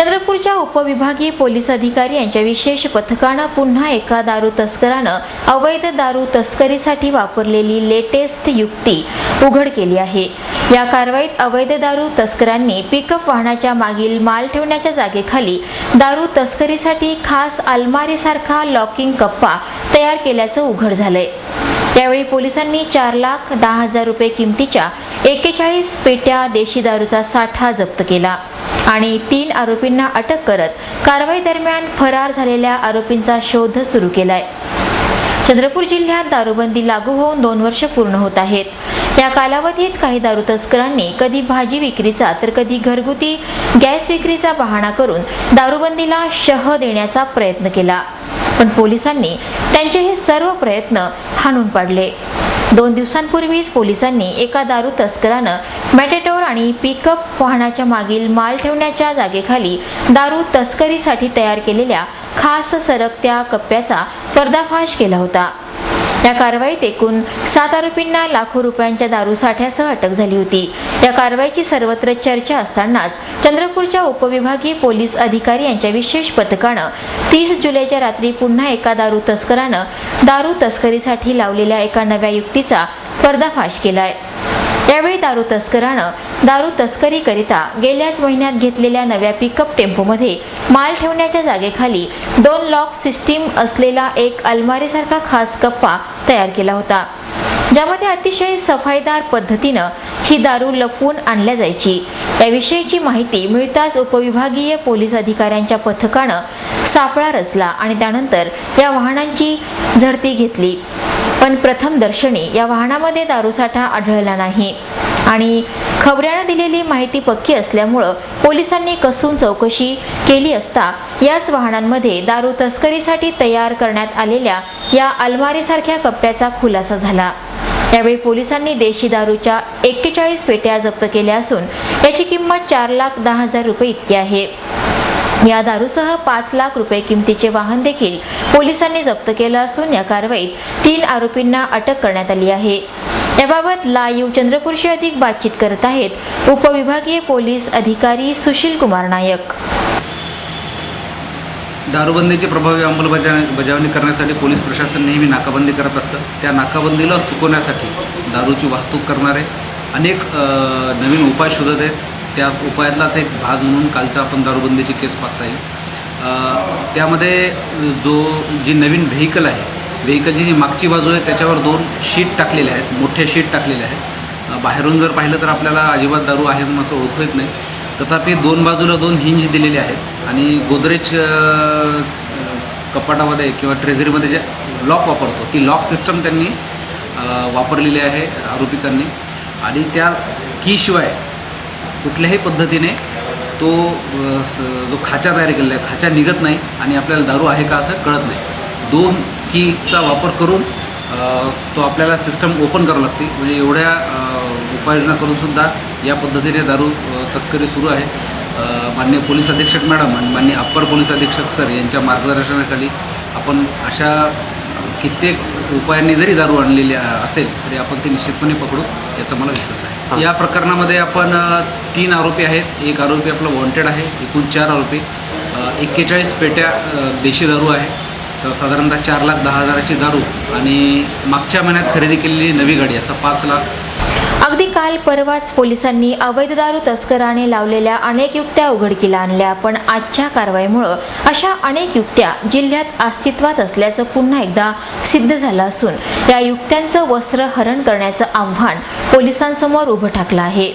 चंद्रपूरच्या उपविभागीय पोलीस अधिकारी यांच्या विशेष पथकानं पुन्हा एका दारू तस्करानं अवैध दारू तस्करीसाठी वापरलेली लेटेस्ट युक्ती उघड केली आहे. या कारवाईत अवैध दारू तस्करांनी पिकअप वाहनाच्या मागील माल ठेवण्याच्या जागेखाली दारू तस्करीसाठी खास अलमारीसारखा लॉकिंग कप्पा तयार केल्याचं उघड झालंय. यावेळी पोलिसांनी चार लाख दहा हजार रुपये किमतीच्या एकेचाळीस पेट्या देशी दारूचा साठा जप्त केला आणि तीन आरोपींना अटक करत कारवाई दरम्यान फरार झालेल्या आरोपींचा शोध सुरू केलाय. चंद्रपूर जिल्ह्यात दारूबंदी लागू होऊन दोन वर्ष पूर्ण होत आहेत. या कालावधीत काही दारू तस्करांनी कधी भाजी विक्रीचा तर कधी घरगुती गॅस विक्रीचा बहाणा करून दारूबंदीला शह देण्याचा प्रयत्न केला. पण पोलिसांनी त्यांचे हे सर्व प्रयत्न हाणून पाडले. दोन दिवसांपूर्वीच पोलिसांनी एका दारू तस्करानं मॅटेटोर आणि पिकअप वाहनाच्या मागील माल ठेवण्याच्या जागेखाली दारू तस्करीसाठी तयार केलेल्या खास सरकत्या कप्प्याचा पर्दाफाश केला होता. या कारवाईत एकूण सात आरोपींना लाखो रुपयांच्या दारू साठ्यासह अटक झाली होती. या कारवाईची सर्वत्र चर्चा असतानाच चंद्रपूरच्या उपविभागीय पोलीस अधिकारी यांच्या विशेष पथकानं तीस जुलैच्या रात्री पुन्हा एका दारू तस्करानं दारू तस्करीसाठी लावलेल्या एका नव्या युक्तीचा पर्दाफाश केलाय. यावेळी दारू तस्करानं दारू तस्करीकरिता गेल्याच महिन्यात घेतलेल्या नव्या पिकअप टेम्पोमध्ये माल ठेवण्याच्या जागेखाली दोन लॉक सिस्टीम असलेला एक अलमारीसारखा खास कप्पा तयार केला होता. ज्यामध्ये अतिशय सफाईदार पद्धतीनं ही दारू लपवून आणल्या जायची. याविषयीची माहिती मिळताच उपविभागीय पोलीस अधिकाऱ्यांच्या पथकानं सापळा रचला आणि त्यानंतर या वाहनांची झडती घेतली. पण प्रथम दर्शनी या वाहनामध्ये दारूसाठा आढळला नाही. आणि खबऱ्यानं दिलेली माहिती पक्की असल्यामुळं पोलिसांनी कसून चौकशी केली असता याच वाहनांमध्ये दारू तस्करीसाठी तयार करण्यात आलेल्या या अलमारीसारख्या कप्प्याचा खुलासा झाला. यावेळी पोलिसांनी देशी दारूच्या एक्केचाळीस पेट्या जप्त केल्या असून याची किंमत चार लाख दहा हजार रुपये इतकी आहे. या दारूसह पाच लाख रुपये किमतीचे वाहन देखील पोलिसांनी जप्त केलं असून या कारवाईत तीन आरोपींना अटक करण्यात आली आहे. याबाबत लाईव्ह चंद्रपूरशी अधिक बातचीत करत आहेत उपविभागीय पोलीस अधिकारी सुशील कुमार नायक. दारूबंदीची प्रभावी अंमलबजावणी बजावणी करण्यासाठी पोलीस प्रशासन नेहमी नाकाबंदी करत असतं. त्या नाकाबंदीला चुकवण्यासाठी दारूची वाहतूक करणारे अनेक नवीन उपाय शोधत आहेत. त्या उपायातलाच एक भाग म्हणून कालचा आपण दारूबंदीची केस पाहता येईल त्यामध्ये जो जी नवीन व्हेकल आहे व्हेकलची जी मागची बाजू आहे त्याच्यावर दोन शीट टाकलेले आहेत मोठ्या शीट टाकलेल्या आहेत. बाहेरून जर पाहिलं तर आपल्याला अजिबात दारू आहे म्हणून असं ओळखू येत नाही. तथापि दोन बाजूला दोन हिंज दिलेले आहेत आणि गोदरेज कपाटामध्ये किंवा ट्रेझरीमध्ये जे लॉक वापरतो ती लॉक सिस्टम त्यांनी वापरलेली आहे आरोपितांनी आणि त्या कीशिवाय कुठल्याही पद्धतीने तो स- जो खाचा तयार केलेला आहे खाचा निघत नाही आणि आपल्याला दारू आहे का असं कळत नाही. दोन कीचा वापर करून तो आपल्याला सिस्टम ओपन करावं लागते. म्हणजे एवढ्या उपाययोजना करूनसुद्धा या पद्धतीने दारू तस्करी सुरू आहे. अ, माननीय पोलीस अधीक्षक मॅडम आणि माननीय अप्पर पोलीस अधीक्षक सर यांच्या मार्गदर्शनाखाली आपण अशा कित्येक उपायांनी जरी दारू आणलेली असेल तरी आपण ती निश्चितपणे पकडू याचा मला विश्वास आहे. या प्रकरणामध्ये आपण तीन आरोपी आहेत. एक आरोपी आपला वॉन्टेड आहे एकूण चार आरोपी. एक्केचाळीस पेट्या देशी दारू आहे. तर साधारणतः चार लाख दहा हजाराची दारू आणि मागच्या महिन्यात खरेदी केलेली नवी गाडी असं पाच लाख. अगदी काल परवाच पोलिसांनी अवैध दारू तस्कराने लावलेल्या अनेक युक्त्या उघडकीला आणल्या पण आजच्या कारवाईमुळं अशा अनेक युक्त्या जिल्ह्यात अस्तित्वात असल्याचं पुन्हा एकदा सिद्ध झालं असून या युक्त्यांचं वस्त्र हरण करण्याचं आव्हान पोलिसांसमोर उभं ठाकलं आहे.